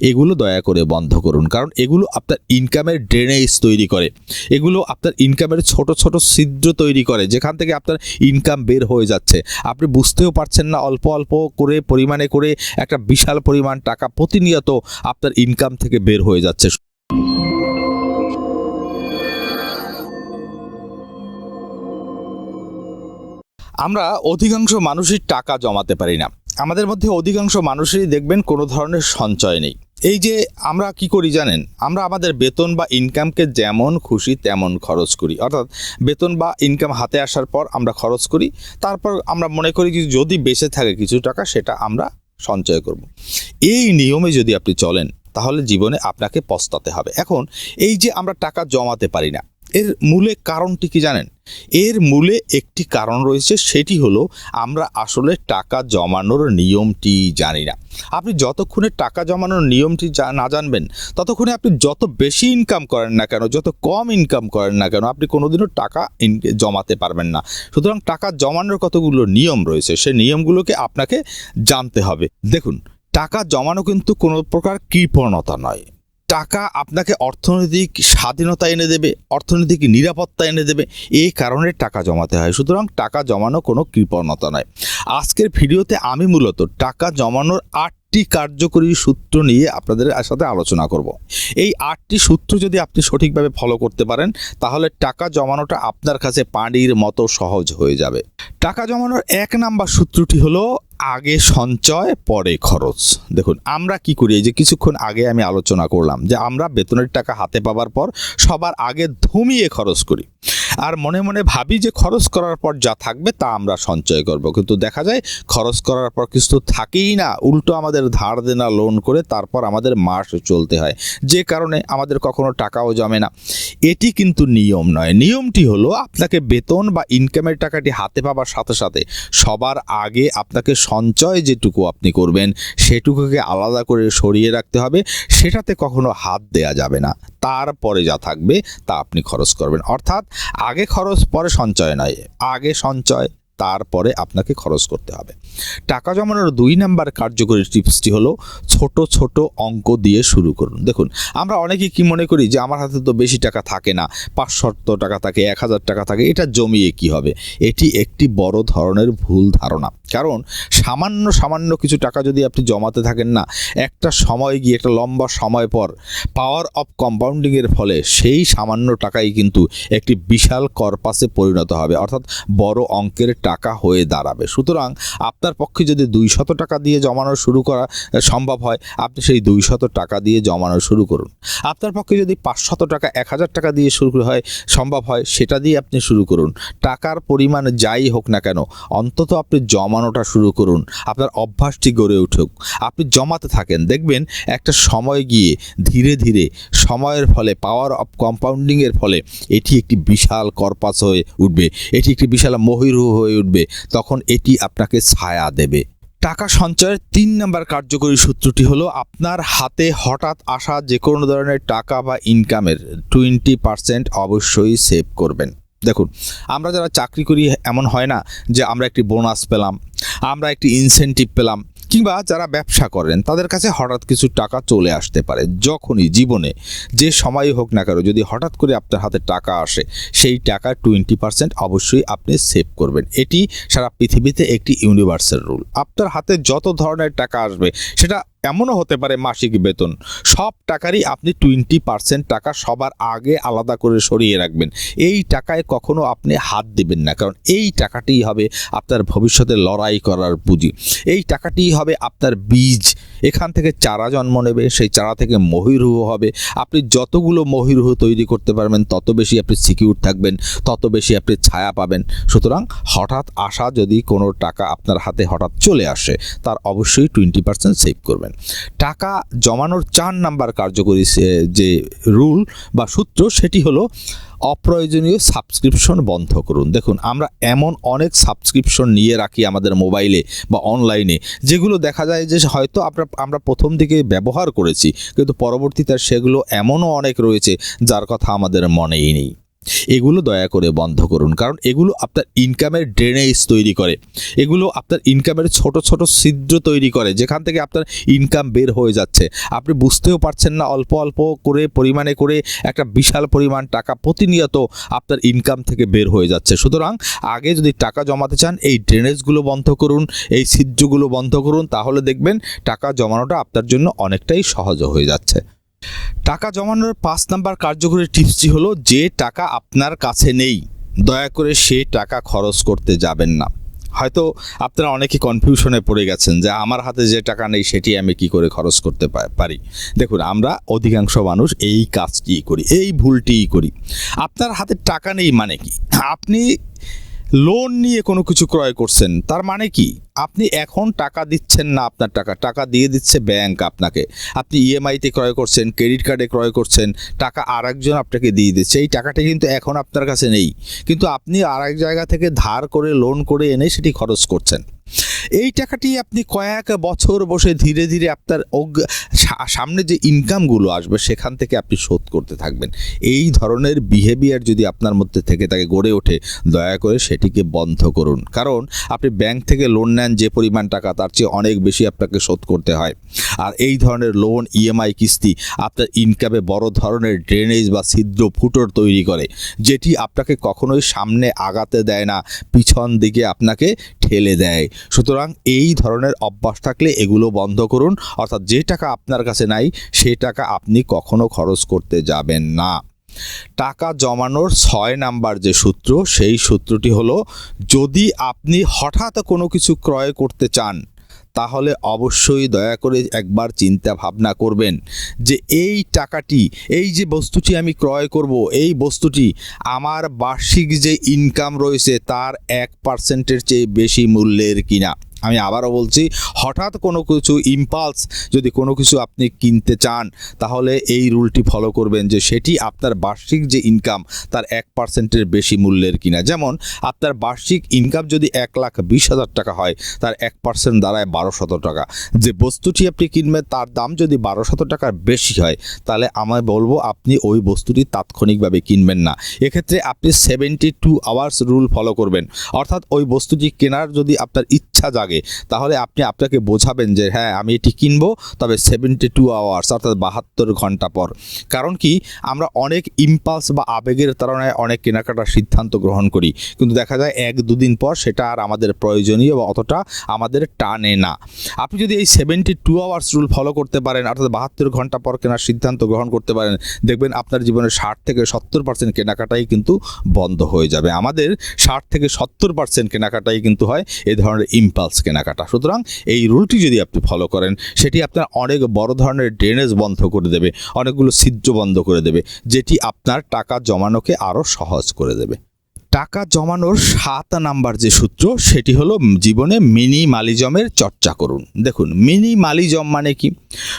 এগুলো দয়া করে বন্ধ করুন। কারণ এগুলো আপনার ইনকামের ড্রেনেজ তৈরি করে। এগুলো আপনার ইনকামের ছোট ছোট ছিদ্র তৈরি করে, যেখান থেকে আপনার ইনকাম বের হয়ে যাচ্ছে। আপনি বুঝতেও পারছেন না, অল্প অল্প করে, পরিমাণে করে একটা বিশাল পরিমাণ টাকা প্রতিনিয়ত আপনার ইনকাম থেকে বের হয়ে যাচ্ছে। আমরা অধিকাংশ মানুষই টাকা জমাতে পারি না। আমাদের মধ্যে অধিকাংশ মানুষেরই দেখবেন কোনো ধরনের সঞ্চয় নেই। এই যে আমরা কি করি জানেন? আমরা আমাদের বেতন বা ইনকামকে যেমন খুশি তেমন খরচ করি। অর্থাৎ বেতন বা ইনকাম হাতে আসার পর আমরা খরচ করি, তারপর আমরা মনে করি যে যদি বেঁচে থাকে কিছু টাকা, সেটা আমরা সঞ্চয় করব। এই নিয়মে যদি আপনি চলেন, তাহলে জীবনে আপনাকে পস্তাতে হবে। এখন এই যে আমরা টাকা জমাতে পারি না এর মূলে কারণটি কি জানেন? এর মূলে একটি কারণ রয়েছে, সেটি হলো আমরা আসলে টাকা জমানোর নিয়মটি জানি না। আপনি যতক্ষণে টাকা জমানোর নিয়মটি না জানবেন, ততক্ষণে আপনি যত বেশি ইনকাম করেন না কেন, যত কম ইনকাম করেন না কেন, আপনি কোনোদিনও টাকা জমাতে পারবেন না। সুতরাং টাকা জমানোর কতগুলো নিয়ম রয়েছে সেই নিয়মগুলোকে আপনাকে জানতে হবে। দেখুন, টাকা জমানো কিন্তু কোনো প্রকার কৃপণতা নয়। টাকা আপনাকে অর্থনৈতিক স্বাধীনতা এনে দেবে, অর্থনৈতিক নিরাপত্তা এনে দেবে এই কারণে টাকা জমাতে হয়। সুতরাং টাকা জমানো কোনো কৃপণতা নয়। আজকের ভিডিওতে আমি মূলত টাকা জমানোর আটটি কার্যকরী সূত্র নিয়ে আপনাদের সাথে আলোচনা করব। এই আটটি সূত্র যদি আপনি সঠিকভাবে ফলো করতে পারেন, তাহলে টাকা জমানোটা আপনার কাছে পানির মতো সহজ হয়ে যাবে। টাকা জমানোর এক নাম্বার সূত্রটি হলো আগে সঞ্চয়, পরে খরচ। দেখুন, আমরা কি করি? এই যে কিছুক্ষণ আগে আমি আলোচনা করলাম যে আমরা বেতনের টাকা হাতে পাবার পর সবার আগে ধুমিয়ে খরচ করি। আর মনে মনে ভাবি যে খরচ করার পর যা থাকবে তা আমরা সঞ্চয় করব। কিন্তু দেখা যায় খরচ করার পর কিছু থাকেই না, উল্টো আমাদের ধার দেনা লোন করে তারপর আমাদের মাস চলতে হয়। যে কারণে আমাদের কখনো টাকাও জমে না। এটি কিন্তু নিয়ম নয়। নিয়মটি হলো আপনাকে বেতন বা ইনকামের টাকাটি হাতে পাওয়ার সাথে সাথে সবার আগে আপনাকে সঞ্চয় যেটুকু আপনি করবেন, সেটুকুকে আলাদা করে সরিয়ে রাখতে হবে। সেটাতে কখনো হাত দেয়া যাবে না। তারপরে যা থাকবে তা আপনি খরচ করবেন। অর্থাৎ আগে খরচ, পরে সঞ্চয় নয়। আগে সঞ্চয়, তারপরে আপনাকে খরচ করতে হবে। টাকা জমানোর দুই নাম্বার কার্যকরী টিপসটি হলো ছোট ছোট অঙ্ক দিয়ে শুরু করুন। দেখুন, আমরা অনেকে কি মনে করি যে আমার হাতে তো বেশি টাকা থাকে না পাঁচশো টাকা থাকে, এক হাজার টাকা থাকে, এটা জমিয়ে কি হবে? এটি একটি বড় ধরনের ভুল ধারণা। কারণ সামান্য সামান্য কিছু টাকা যদি আপনি জমাতে থাকেন না, একটা সময় গিয়ে, একটা লম্বা সময় পর পাওয়ার অফ কম্পাউন্ডিংয়ের ফলে সেই সামান্য টাকাই কিন্তু একটি বিশাল করপাসে পরিণত হবে, অর্থাৎ বড় অঙ্কের টাকা হয়ে দাঁড়াবে। সুতরাং আপনার পক্ষে যদি দুই শত টাকা দিয়ে জমানো শুরু করা সম্ভব হয়, আপনি সেই দুই শত টাকা দিয়ে জমানো শুরু করুন। আপনার পক্ষে যদি পাঁচশত টাকা, এক হাজার টাকা দিয়ে শুরু হয়, সম্ভব হয়, সেটা দিয়ে আপনি শুরু করুন। টাকার পরিমাণ যাই হোক না কেন, অন্তত আপনি জমানোটা শুরু করুন। আপনার অভ্যাসটি গড়ে উঠুক। আপনি জমাতে থাকেন। দেখবেন একটা সময় গিয়ে ধীরে ধীরে সময়ের ফলে পাওয়ার অফ কম্পাউন্ডিংয়ের ফলে এটি একটি বিশাল করপাস হয়ে উঠবে। এটি একটি বিশাল মহিরু হয়ে উঠবে। তখন এটি আপনাকে ছায়া দেবে। টাকা সঞ্চয়ের তিন নম্বর কার্যকরী সূত্রটি হলো, আপনার হাতে হঠাৎ আসা যে কোনো ধরনের টাকা বা ইনকামের টোয়েন্টি পার্সেন্ট অবশ্যই সেভ করবেন। দেখুন, আমরা যারা চাকরি করি, এমন হয় না যে আমরা একটি বোনাস পেলাম, আমরা একটি ইনসেনটিভ পেলাম, কিংবা যারা ব্যবসা করেন, তাদের কাছে হঠাৎ কিছু টাকা চলে আসতে পারে, যখনই জীবনে যে সময়ই হোক না কেন, যদি হঠাৎ করে আপনার হাতে টাকা আসে, সেই টাকার টোয়েন্টি পার্সেন্ট অবশ্যই আপনি সেভ করবেন। এটি সারা পৃথিবীতে একটি ইউনিভার্সাল রুল আপনার হাতে যত ধরনের টাকা আসবে, সেটা এমনও হতে পারে মাসিক বেতন। সব টাকারই আপনি টোয়েন্টি পার্সেন্ট টাকা সবার আগে আলাদা করে সরিয়ে রাখবেন। এই টাকায় কখনো আপনি হাত দেবেন না, কারণ এই টাকাটিই হবে আপনার ভবিষ্যতে লড়াই করার পুঁজি। এই টাকাটিই হবে আপনার বীজ। এখান থেকে চারা জন্ম নেবে, সেই চারা থেকে মহিরুহ হবে। আপনি যতগুলো মহিরুহ তৈরি করতে পারবেন, তত বেশি আপনি সিকিউর থাকবেন, তত বেশি আপনি ছায়া পাবেন। সুতরাং হঠাৎ আসা যদি কোনো টাকা আপনার হাতে হঠাৎ চলে আসে, তার অবশ্যই টোয়েন্টি পার্সেন্ট সেভ করবেন। টাকা জমানোর চার নাম্বার কার্যকরী যে রুল বা সূত্র, সেটি হলো অপ্রয়োজনীয় সাবস্ক্রিপশন বন্ধ করুন। দেখুন, আমরা এমন অনেক সাবস্ক্রিপশন নিয়ে রাখি আমাদের মোবাইলে বা অনলাইনে, যেগুলো দেখা যায় যে হয়তো আমরা আমরা প্রথম দিকে ব্যবহার করেছি, কিন্তু পরবর্তীতে সেগুলো এমনও অনেক রয়েছে যার কথা আমাদের মনেই নেই। এগুলো দয়া করে বন্ধ করুন। কারণ এগুলো আপনার ইনকামের ড্রেনেজ তৈরি করে। এগুলো আপনার ইনকামের ছোট ছোট ছিদ্র তৈরি করে, যেখান থেকে আপনার ইনকাম বের হয়ে যাচ্ছে। আপনি বুঝতেও পারছেন না, অল্প অল্প করে, পরিমাণে করে একটা বিশাল পরিমাণ টাকা প্রতিনিয়ত আপনার ইনকাম থেকে বের হয়ে যাচ্ছে। সুতরাং আগে যদি টাকা জমাতে চান, এই ড্রেনেজগুলো বন্ধ করুন, এই ছিদ্রগুলো বন্ধ করুন, তাহলে দেখবেন টাকা জমানোটা আপনার জন্য অনেকটাই সহজ হয়ে যাচ্ছে। টাকা জমানোর পাঁচ নাম্বার কার্যকরী টিপসটি হলো, যে টাকা আপনার কাছে নেই, দয়া করে সে টাকা খরচ করতে যাবেন না। হয়তো আপনারা অনেকে কনফিউশনে পড়ে গেছেন যে, আমার হাতে যে টাকা নেই, সেটি আমি কি করে খরচ করতে পারি? দেখুন, আমরা অধিকাংশ মানুষ এই কাজটিই করি, এই ভুলটিই করি। আপনার হাতে টাকা নেই মানে কি? আপনি লোন নিয়ে কোনো কিছু ক্রয় করছেন, তার মানে কি? আপনি এখন টাকা দিচ্ছেন না আপনার টাকা টাকা দিয়ে দিচ্ছে ব্যাংক আপনাকে। আপনি ইএমআইতে ক্রয় করছেন ক্রেডিট কার্ডে ক্রয় করছেন, টাকা আর একজন আপনাকে দিয়ে দিচ্ছে। এই টাকাটা কিন্তু এখন আপনার কাছে নেই। কিন্তু আপনি আর এক জায়গা থেকে ধার করে লোন করে এনে সেটি খরচ করছেন। এই টাকাটি আপনি কয়েক বছর বসে ধীরে ধীরে আপনার সামনে যে ইনকামগুলো আসবে, সেখান থেকে আপনি শোধ করতে থাকবেন। এই ধরনের বিহেভিয়ার যদি আপনার মধ্যে থেকে তাকে গড়ে ওঠে, দয়া করে সেটিকে বন্ধ করুন। কারণ আপনি ব্যাংক থেকে লোন নেন, যে পরিমাণ টাকা, তার চেয়ে অনেক বেশি আপনাকে শোধ করতে হয়। আর এই ধরনের লোন ইএমআই কিস্তি আপনার ইনকামে বড় ধরনের ড্রেনেজ বা ছিদ্র ফুটোর তৈরি করে, যেটি আপনাকে কখনোই সামনে আগাতে দেয় না, পিছন দিকে আপনাকে ঠেলে দেয়। সুতরাং এই ধরনের অভ্যাস থাকলে এগুলো বন্ধ করুন, অর্থাৎ যে টাকা আপনার কাছে নাই, সে টাকা আপনি কখনো খরচ করতে যাবেন না। টাকা জমানোর ছয় নাম্বার যে সূত্র, সেই সূত্রটি হলো, যদি আপনি হঠাৎ কোনো কিছু ক্রয় করতে চান তাহলে অবশ্যই দয়া করে একবার চিন্তা ভাবনা করবেন যে এই টাকাটি, এই যে বস্তুটি আমি ক্রয় করব, এই বস্তুটি আমার বার্ষিক যে ইনকাম রয়েছে তার এক পার্সেন্টের চেয়ে বেশি মূল্যের কিনা। আমি আবারও বলছি, হঠাৎ কোনো কিছু ইম্পালস যদি কোনো কিছু আপনি কিনতে চান, তাহলে এই রুলটি ফলো করবেন যে সেটি আপনার বার্ষিক যে ইনকাম তার এক পার্সেন্টের বেশি মূল্যের কিনা। যেমন, আপনার বার্ষিক ইনকাম যদি এক লাখ বিশ হাজার টাকা হয়, তার এক পার্সেন্ট দাঁড়ায় বারোশত টাকা। যে বস্তুটি আপনি কিনবেন, তার দাম যদি বারোশত টাকার বেশি হয়, তাহলে আমায় বলব আপনি ওই বস্তুটি তাৎক্ষণিকভাবে কিনবেন না। এক্ষেত্রে আপনি seventy two hours rule follow করবেন। অর্থাৎ ওই বস্তুটি কেনার যদি আপনার ইচ্ছা জাগে, তাহলে আপনি আপনাকে বোঝাবেন যে হ্যাঁ আমি এটি কিনবো, তবে সেভেন্টি টু আওয়ার্স অর্থাৎ বাহাত্তর ঘণ্টা পর। কারণ কি, আমরা অনেক ইম্পালস বা আবেগের তাড়নায় অনেক কেনাকাটার সিদ্ধান্ত গ্রহণ করি। কিন্তু দেখা যায়, এক দুদিন পর সেটা আর আমাদের প্রয়োজনীয় বা অতটা আমাদের টানে না। আপনি যদি এই seventy two hours rule follow করতে পারেন, অর্থাৎ বাহাত্তর ঘণ্টা পর কেনার সিদ্ধান্ত গ্রহণ করতে পারেন, দেখবেন আপনার জীবনের ষাট থেকে সত্তর পার্সেন্ট কেনাকাটাই কিন্তু বন্ধ হয়ে যাবে। আমাদের ষাট থেকে সত্তর পার্সেন্ট কেনাকাটাই কিন্তু হয় এই ধরনের ইম্পালস কেনাকাটা। সুতরাং এই রুলটি যদি আপনি ফলো করেন, সেটি আপনার অনেক বড় ধরনের ড্রেনেজ বন্ধ করে দেবে, অনেকগুলো ছিদ্র বন্ধ করে দেবে, যেটি আপনার টাকা জমানোকে আরও সহজ করে দেবে। টাকা জমানোর সাত নাম্বার যে সূত্র, সেটি হলো জীবনে মিনিমালিজমের চর্চা করুন। দেখুন মিনিমালিজম মানে কি?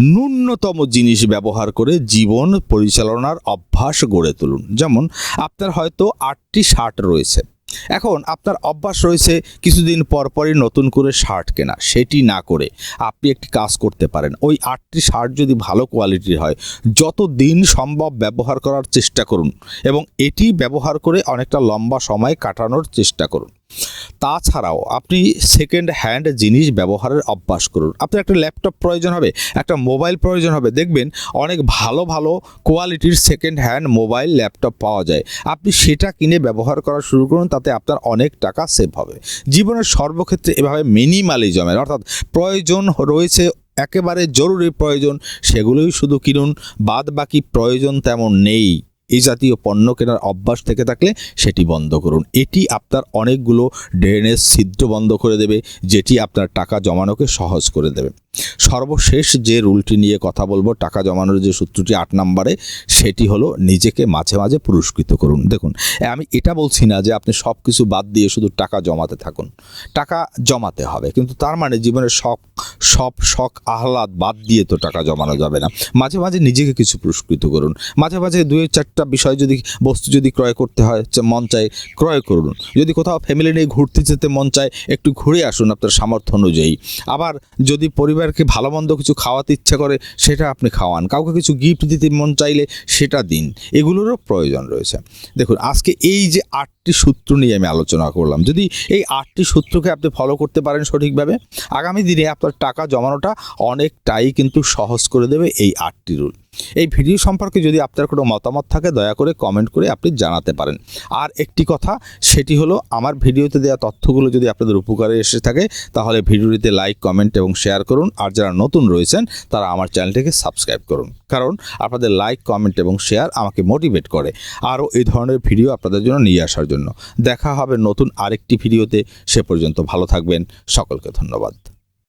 ন্যূনতম জিনিস ব্যবহার করে জীবন পরিচালনার অভ্যাস গড়ে তুলুন। যেমন, আপনার হয়তো আটটি শার্ট রয়েছে। এখন আপনার অভ্যাস রয়েছে কিছুদিন পর পরই নতুন করে শার্ট কেনা, সেটি না করে আপনি একটি কাজ করতে পারেন। ওই আটটি শার্ট যদি ভালো কোয়ালিটির হয় যত দিন সম্ভব ব্যবহার করার চেষ্টা করুন এবং এটি ব্যবহার করে অনেকটা লম্বা সময় কাটানোর চেষ্টা করুন। তাছাড়াও আপনি সেকেন্ড হ্যান্ড জিনিস ব্যবহারের অভ্যাস করুন। আপনার একটা ল্যাপটপ প্রয়োজন হবে, একটা মোবাইল প্রয়োজন হবে। দেখবেন অনেক ভালো ভালো কোয়ালিটির সেকেন্ড হ্যান্ড মোবাইল ল্যাপটপ পাওয়া যায়। আপনি সেটা কিনে ব্যবহার করা শুরু করুন, তাতে আপনার অনেক টাকা সেভ হবে। জীবনের সর্বক্ষেত্রে এভাবে মিনিমালিজমের অর্থাৎ প্রয়োজন রয়েছে, একেবারে জরুরি প্রয়োজন, সেগুলোই শুধু কিনুন বাদ বাকি প্রয়োজন তেমন নেই। এই জাতীয় পণ্য কেনার অভ্যাস থেকে থাকলে সেটি বন্ধ করুন। এটি আপনার অনেকগুলো ড্রেনেজ ছিদ্র বন্ধ করে দেবে, যেটি আপনার টাকা জমানোকে সহজ করে দেবে। সর্বশেষ যে রুলটি নিয়ে কথা বলব, টাকা জমানোর যে সূত্রটি আট নম্বরে, সেটি হলো নিজেকে মাঝে মাঝে পুরস্কৃত করুন। দেখুন আমি এটা বলছি না যে আপনি সব কিছু বাদ দিয়ে শুধু টাকা জমাতে থাকুন। টাকা জমাতে হবে, কিন্তু তার মানে জীবনের শখ সব শখ, আহ্লাদ বাদ দিয়ে তো টাকা জমানো যাবে না। মাঝে মাঝে নিজেকে কিছু পুরস্কৃত করুন। মাঝে মাঝে দুই চারটা বিষয় যদি, বস্তু যদি ক্রয় করতে হয় মন চায়, ক্রয় করুন। যদি কোথাও ফ্যামিলি নিয়ে ঘুরতে যেতে মন চায়, একটু ঘুরে আসুন আপনার সামর্থ্য অনুযায়ী। আবার যদি পরিবার পরিবারকে ভালো মন্দ কিছু খাওয়াতে ইচ্ছা করে, সেটা আপনি খাওয়ান। কাউকে কিছু গিফট দিতে মন চাইলে সেটা দিন। এগুলোরও প্রয়োজন রয়েছে। দেখুন, আজকে এই যে আটটি সূত্র নিয়ে আমি আলোচনা করলাম, যদি এই আটটি সূত্রকে আপনি ফলো করতে পারেন সঠিকভাবে, আগামী দিনে আপনার টাকা জমানোটা অনেকটাই কিন্তু সহজ করে দেবে এই আটটি রুল। এই ভিডিও সম্পর্কে যদি আপনার কোনো মতামত থাকে, দয়া করে কমেন্ট করে আপনি জানাতে পারেন। আর একটি কথা, সেটি হলো, আমার ভিডিওতে দেওয়া তথ্যগুলো যদি আপনাদের উপকারে এসে থাকে, তাহলে ভিডিওটিতে লাইক কমেন্ট এবং শেয়ার করুন। আর যারা নতুন রয়েছেন, তারা আমার চ্যানেলটিকে সাবস্ক্রাইব করুন। কারণ, আপনাদের লাইক কমেন্ট এবং শেয়ার আমাকে মোটিভেট করে আরও এই ধরনের ভিডিও আপনাদের জন্য নিয়ে আসার জন্য। দেখা হবে নতুন আরেকটি ভিডিওতে। সে পর্যন্ত ভালো থাকবেন। সকলকে ধন্যবাদ।